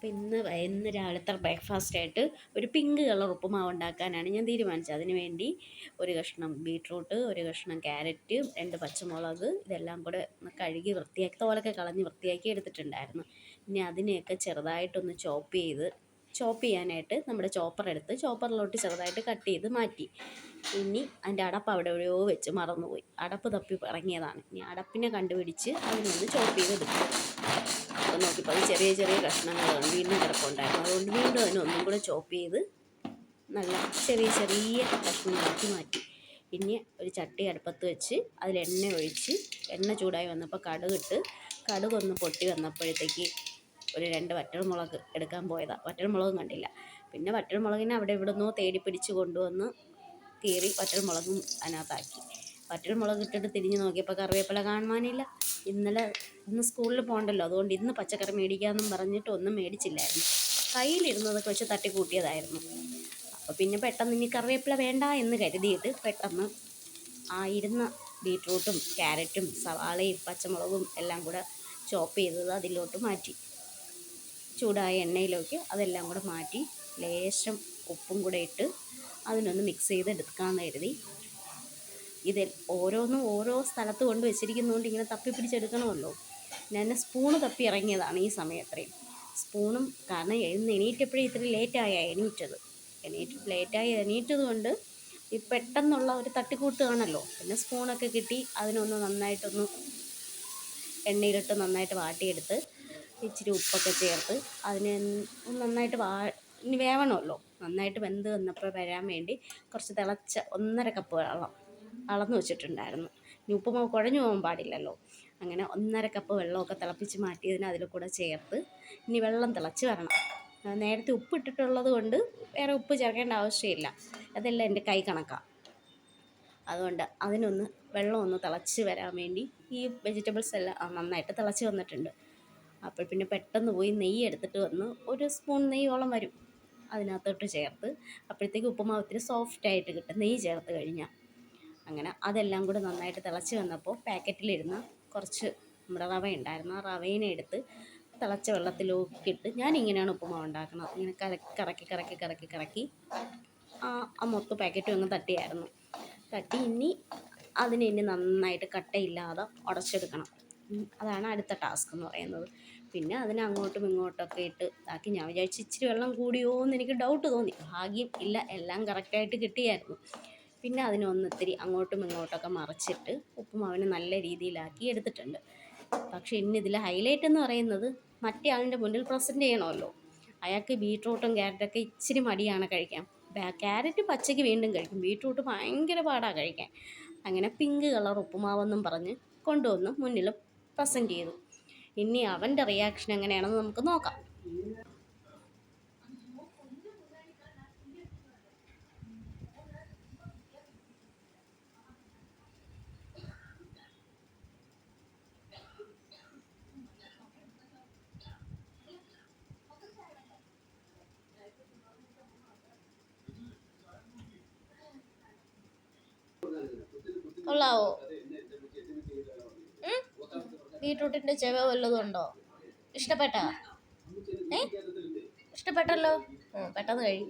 അപ്പോൾ ഇന്ന് ഇന്ന് രാവിലത്തെ ബ്രേക്ക്ഫാസ്റ്റ് ആയിട്ട് ഒരു പിങ്ക് കളർ ഉപ്പുമാവ് ഉണ്ടാക്കാനാണ് ഞാൻ തീരുമാനിച്ചത്. അതിന് വേണ്ടി ഒരു കഷ്ണം ബീട്രൂട്ട് ഒരു കഷ്ണം ക്യാരറ്റ് രണ്ട് പച്ചമുളക് ഇതെല്ലാം കൂടെ കഴുകി വൃത്തിയാക്കി തോലൊക്കെ കളഞ്ഞ് വൃത്തിയാക്കി എടുത്തിട്ടുണ്ടായിരുന്നു. ഇനി അതിനെയൊക്കെ ചെറുതായിട്ടൊന്ന് ചോപ്പ് ചെയ്ത് ചോപ്പ് ചെയ്യാനായിട്ട് നമ്മുടെ ചോപ്പർ എടുത്ത് ചോപ്പറിലോട്ട് ചെറുതായിട്ട് കട്ട് ചെയ്ത് മാറ്റി. ഇനി അതിന്റെ അടപ്പ് അവിടെ എവിടെയോ വെച്ച് മറന്നുപോയി. അടപ്പ് തപ്പി ഇറങ്ങിയതാണ്. ഇനി അടപ്പിനെ കണ്ടുപിടിച്ച് അതിനൊന്ന് ചോപ്പ് ചെയ്തെടുക്കും. അപ്പോൾ നോക്കിയപ്പോൾ അത് ചെറിയ ചെറിയ കഷ്ണങ്ങളാണ് വീണ്ടും കിടപ്പുണ്ടായിരുന്നു. അതുകൊണ്ട് വീണ്ടും അതിനെ ഒന്നും കൂടെ ചോപ്പ് ചെയ്ത് നല്ല ചെറിയ ചെറിയ കഷ്ണങ്ങളാക്കി മാറ്റി. ഇനി ഒരു ചട്ടി അടുപ്പത്ത് വെച്ച് അതിൽ എണ്ണ ഒഴിച്ച് എണ്ണ ചൂടായി വന്നപ്പോൾ കടുകിട്ട് കടുകൊന്ന് പൊട്ടി വന്നപ്പോഴത്തേക്ക് ഒരു രണ്ട് വറ്റൽമുളക് എടുക്കാൻ പോയതാണ് വറ്റൽമുളകും കണ്ടില്ല. പിന്നെ വറ്റൽമുളകിനെ അവിടെ ഇവിടുന്നോ തേടി പിടിച്ച് കൊണ്ടുവന്ന് കീറി വറ്റൽമുളകും അതിനകത്താക്കി. വറ്റൽമുളക് ഇട്ടിട്ട് തിരിഞ്ഞ് നോക്കിയപ്പോൾ കറിവേപ്പില കാണുവാനില്ല. ഇന്നലെ ഇന്ന് സ്കൂളിൽ പോകണ്ടല്ലോ. അതുകൊണ്ട് ഇന്ന് പച്ചക്കറി മേടിക്കാമെന്നും പറഞ്ഞിട്ട് ഒന്നും മേടിച്ചില്ലായിരുന്നു. കയ്യിലിരുന്നതൊക്കെ വെച്ച് തട്ടിക്കൂട്ടിയതായിരുന്നു. അപ്പോൾ പിന്നെ പെട്ടെന്ന് ഇനി കറിവേപ്പില വേണ്ട എന്ന് കരുതിയിട്ട് പെട്ടെന്ന് ആ ഇരുന്ന ബീട്രൂട്ടും ക്യാരറ്റും സവാളയും പച്ചമുളകും എല്ലാം കൂടെ ചോപ്പ് ചെയ്തത് അതിലോട്ട് മാറ്റി. ചൂടായ എണ്ണയിലേക്ക് അതെല്ലാം കൂടെ മാറ്റി ലേശം ഉപ്പും കൂടെ ഇട്ട് അതിനൊന്ന് മിക്സ് ചെയ്ത് എടുക്കാമെന്ന് കരുതി. ഇതിൽ ഓരോന്നും ഓരോ സ്ഥലത്ത് കൊണ്ട് വെച്ചിരിക്കുന്നതുകൊണ്ട് ഇങ്ങനെ തപ്പി പിടിച്ചെടുക്കണമല്ലോ. ഞാൻ സ്പൂണ് തപ്പി ഇറങ്ങിയതാണ് ഈ സമയത്രയും സ്പൂണും കാരണം ഇന്ന് എണീറ്റപ്പോഴേ ഇത്ര ലേറ്റായ എണീറ്റത്. എണീറ്റ് ലേറ്റായി എണീറ്റത് കൊണ്ട് ഈ പെട്ടെന്നുള്ള ഒരു തട്ടിക്കൂട്ട് കാണല്ലോ പിന്നെ സ്പൂണൊക്കെ കിട്ടി അതിനൊന്ന് നന്നായിട്ടൊന്ന് എണ്ണയിലിട്ട് നന്നായിട്ട് വാട്ടിയെടുത്ത് ഇച്ചിരി ഉപ്പൊക്കെ ചേർത്ത് അതിനെ നന്നായിട്ട് വാ ഇനി വേവണമല്ലോ. നന്നായിട്ട് വെന്ത് വന്നപ്പോൾ വരാൻ വേണ്ടി കുറച്ച് തിളച്ച ഒന്നര കപ്പ് വെള്ളം അളന്ന് വെച്ചിട്ടുണ്ടായിരുന്നു. ഇനി ഉപ്പുമാവ് കുഴഞ്ഞു പോകാൻ പാടില്ലല്ലോ. അങ്ങനെ ഒന്നര കപ്പ് വെള്ളമൊക്കെ തിളപ്പിച്ച് മാറ്റിയതിന് അതിൽ കൂടെ ചേർത്ത് ഇനി വെള്ളം തിളച്ച് വരണം. നേരത്തെ ഉപ്പ് ഇട്ടിട്ടുള്ളത് കൊണ്ട് വേറെ ഉപ്പ് ചേർക്കേണ്ട ആവശ്യമില്ല. അതെല്ലാം എന്റെ കൈ കണക്കാണ് അതുകൊണ്ട് അതിനൊന്ന് വെള്ളം ഒന്ന് തിളച്ച് വരാൻ വേണ്ടി ഈ വെജിറ്റബിൾസ് എല്ലാം നന്നായിട്ട് തിളച്ച് വന്നിട്ടുണ്ട്. അപ്പോൾ പിന്നെ പെട്ടെന്ന് പോയി നെയ്യ് എടുത്തിട്ട് വന്ന് ഒരു സ്പൂൺ നെയ്യോളം വരും. അതിനകത്തോട്ട് ചേർത്ത് അപ്പോഴത്തേക്ക് ഉപ്പുമാവത്തിന് സോഫ്റ്റ് ആയിട്ട് കിട്ടും. നെയ്യ് ചേർത്ത് കഴിഞ്ഞാൽ. അങ്ങനെ അതെല്ലാം കൂടെ നന്നായിട്ട് തിളച്ച് വന്നപ്പോൾ പാക്കറ്റിലിരുന്ന കുറച്ച് നമ്മുടെ റവ ഉണ്ടായിരുന്നു. ആ റവേനെ എടുത്ത് തിളച്ച വെള്ളത്തിലേക്ക് ഇട്ട് ഞാൻ ഇങ്ങനെയാണ് ഉപ്പുമാവ് ഉണ്ടാക്കുന്നത്. ഇങ്ങനെ കറക്കി കറക്കി കറക്കി കറക്കി ആ മൊത്തം പാക്കറ്റും അങ്ങ് തട്ടിയായിരുന്നു. തട്ടി ഇനി അതിനെ ഇനി നന്നായിട്ട് കട്ടയില്ലാതെ ഉടച്ചെടുക്കണം. അതാണ് അടുത്ത ടാസ്ക് എന്ന് പറയുന്നത്. പിന്നെ അതിനെ അങ്ങോട്ടും ഇങ്ങോട്ടൊക്കെ ഇട്ട് ഇതാക്കി. ഞാൻ വിചാരിച്ചു ഇച്ചിരി വെള്ളം കൂടിയോ എന്ന് എനിക്ക് ഡൗട്ട് തോന്നി. ഭാഗ്യം ഇല്ല എല്ലാം കറക്റ്റായിട്ട് കിട്ടിയായിരുന്നു. പിന്നെ അതിനൊന്നിത്തിരി അങ്ങോട്ടും ഇങ്ങോട്ടൊക്കെ മറിച്ചിട്ട് ഉപ്പുമാവിനെ നല്ല രീതിയിലാക്കി എടുത്തിട്ടുണ്ട്. പക്ഷേ ഇന്ന് ഇതിൽ ഹൈലൈറ്റ് എന്ന് പറയുന്നത് മറ്റേ ആളിന്റെ മുന്നിൽ പ്രസന്റ് ചെയ്യണമല്ലോ. അയാൾക്ക് ബീട്രൂട്ടും ക്യാരറ്റൊക്കെ ഇച്ചിരി മടിയാണ് കഴിക്കാൻ. ക്യാരറ്റ് പച്ചയ്ക്ക് വീണ്ടും കഴിക്കും. ബീട്രൂട്ട് ഭയങ്കര പാടാണ് കഴിക്കാൻ. അങ്ങനെ പിങ്ക് കളർ ഉപ്പുമാവെന്നും പറഞ്ഞ് കൊണ്ടുവന്ന് മുന്നിൽ പ്രസന്റ് ചെയ്തു. ഇനി അവന്റെ റിയാക്ഷൻ എങ്ങനെയാണെന്ന് നമുക്ക് നോക്കാം. കൊള്ളാവോ? ബീട്രൂട്ടിന്റെ ചെവ വല്ലതും ഉണ്ടോ? ഇഷ്ടപ്പെട്ട? ഏ? ഇഷ്ടപ്പെട്ടല്ലോ? പെട്ടെന്ന് കഴിയും